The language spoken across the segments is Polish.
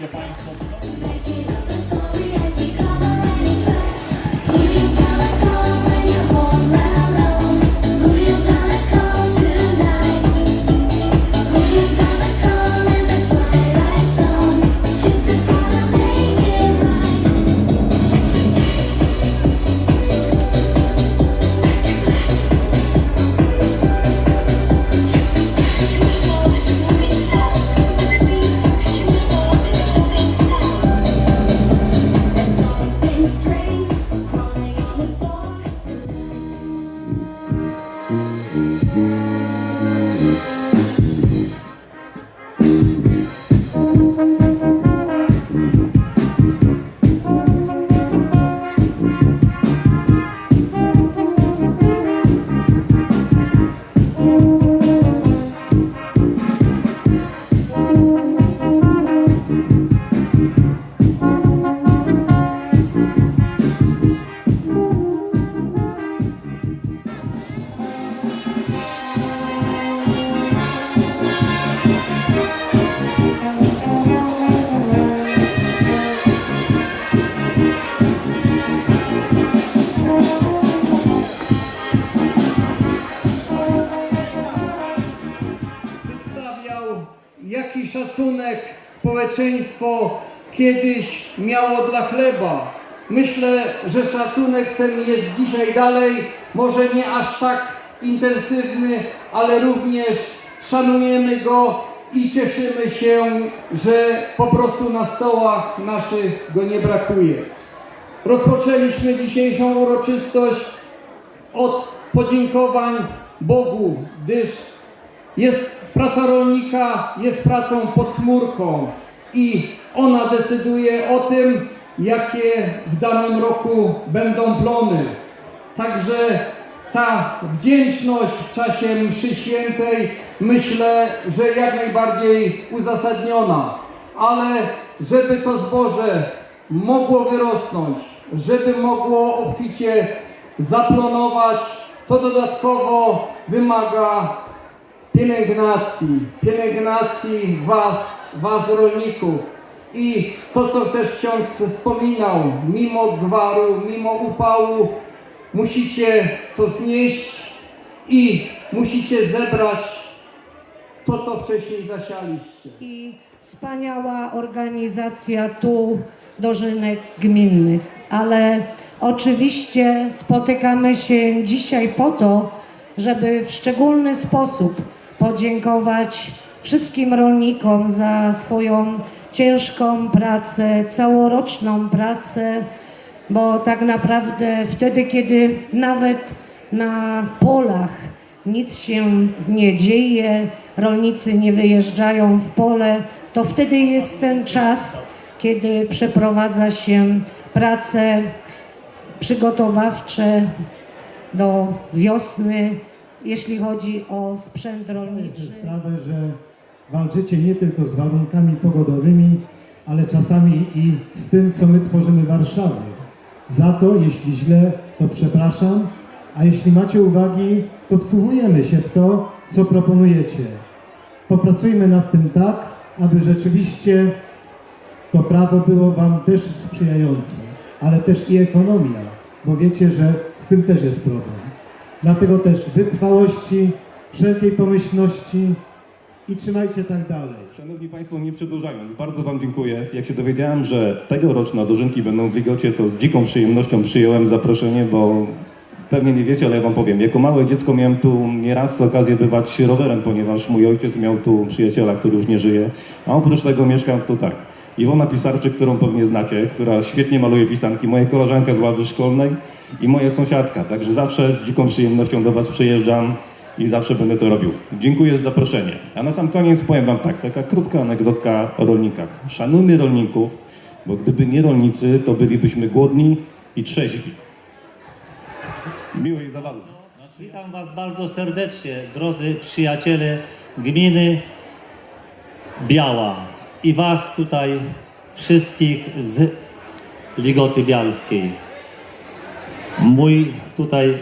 your bites społeczeństwo kiedyś miało dla chleba. Myślę, że szacunek ten jest dzisiaj dalej, może nie aż tak intensywny, ale również szanujemy go i cieszymy się, że po prostu na stołach naszych go nie brakuje. Rozpoczęliśmy dzisiejszą uroczystość od podziękowań Bogu, gdyż jest praca rolnika, jest pracą pod chmurką i ona decyduje o tym, jakie w danym roku będą plony. Także ta wdzięczność w czasie mszy świętej myślę, że jak najbardziej uzasadniona, ale żeby to zboże mogło wyrosnąć, żeby mogło obficie zaplanować, to dodatkowo wymaga pielęgnacji, pielęgnacji Was, was rolników. I to, co też ksiądz wspominał, mimo gwaru, mimo upału, musicie to znieść i musicie zebrać to, co wcześniej zasialiście. i wspaniała organizacja tu dożynek gminnych, ale oczywiście spotykamy się dzisiaj po to, żeby w szczególny sposób podziękować wszystkim rolnikom za swoją ciężką pracę, całoroczną pracę, bo tak naprawdę wtedy, kiedy nawet na polach nic się nie dzieje, rolnicy nie wyjeżdżają w pole, to wtedy jest ten czas, kiedy przeprowadza się prace przygotowawcze do wiosny, jeśli chodzi o sprzęt rolniczy. sprawę, że walczycie nie tylko z warunkami pogodowymi, ale czasami i z tym, co my tworzymy w Warszawie. Za to, jeśli źle, to przepraszam, a jeśli macie uwagi, to wsłuchujemy się w to, co proponujecie. Popracujmy nad tym tak, aby rzeczywiście to prawo było Wam też sprzyjające, ale też i ekonomia, bo wiecie, że z tym też jest problem. Dlatego też wytrwałości, wszelkiej pomyślności i trzymajcie tak dalej. Szanowni Państwo, nie przedłużając, bardzo Wam dziękuję. Jak się dowiedziałem, że tegoroczne dożynki będą w Ligocie, to z dziką przyjemnością przyjąłem zaproszenie, bo pewnie nie wiecie, ale ja Wam powiem. Jako małe dziecko miałem tu nieraz okazję bywać rowerem, ponieważ mój ojciec miał tu przyjaciela, który już nie żyje, a oprócz tego mieszkam tu tak. Iwona Pisarczyk, którą pewnie znacie, która świetnie maluje pisanki, moja koleżanka z ławy szkolnej i moja sąsiadka. Także zawsze z dziką przyjemnością do Was przyjeżdżam i zawsze będę to robił. Dziękuję za zaproszenie. A na sam koniec powiem Wam tak, taka krótka anegdotka o rolnikach. Szanujmy rolników, bo gdyby nie rolnicy, to bylibyśmy głodni i trzeźwi. Miłej zabawy. Witam Was bardzo serdecznie, drodzy przyjaciele gminy Biała i Was tutaj wszystkich z Ligoty Bialskiej. Mój tutaj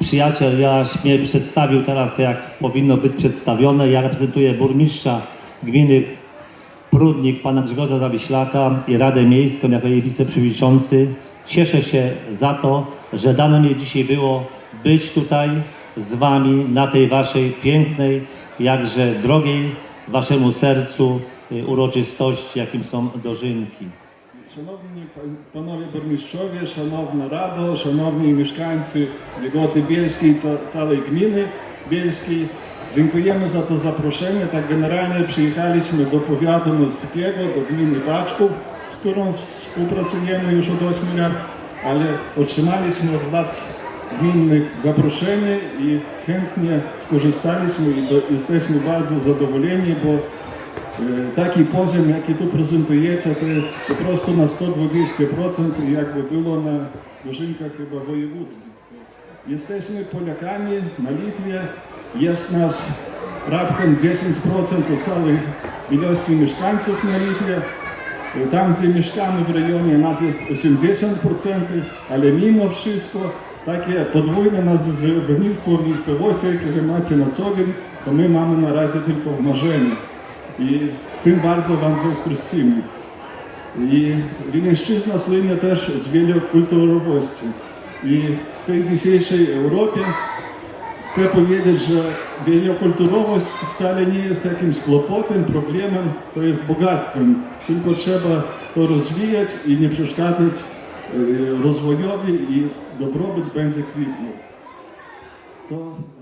przyjaciel Jaś mnie przedstawił teraz jak powinno być przedstawione. Ja reprezentuję burmistrza gminy Prudnik, pana Grzegorza Zawiślaka i Radę Miejską jako jej wiceprzewodniczący. Cieszę się za to, że dane mi dzisiaj było być tutaj z wami na tej waszej pięknej, jakże drogiej waszemu sercu y, uroczystości, jakim są dożynki. Szanowni panowie burmistrzowie, szanowna rado, szanowni mieszkańcy Biegoty Bielskiej całej gminy Bielskiej, dziękujemy za to zaproszenie. Tak generalnie przyjechaliśmy do powiatu noskiego, do gminy Baczków, z którą współpracujemy już od 8 lat, ale otrzymaliśmy od władz gminnych zaproszenie i chętnie skorzystaliśmy i jesteśmy bardzo zadowoleni, bo Taki poziom, jaki tu prezentujecie, to jest po prostu na 120% jakby było na dożynkach chyba wojewódzkich. Jesteśmy Polakami na Litwie, jest nas raptem 10% od całej ilości mieszkańców na Litwie. E, Tam, gdzie mieszkamy w rejonie, nas jest 80%, ale mimo wszystko takie podwójne nazewnictwo miejscowości, jakie macie na co dzień, to my mamy na razie tylko w marzeniu i tym bardzo Wam zazdrościmy. I Wileńszczyzna słynie też z wielokulturowości. I w tej dzisiejszej Europie chcę powiedzieć, że wielokulturowość wcale nie jest jakimś kłopotem, problemem, to jest bogactwem. Tylko trzeba to rozwijać i nie przeszkadzać e, rozwojowi i dobrobyt będzie kwitnął. To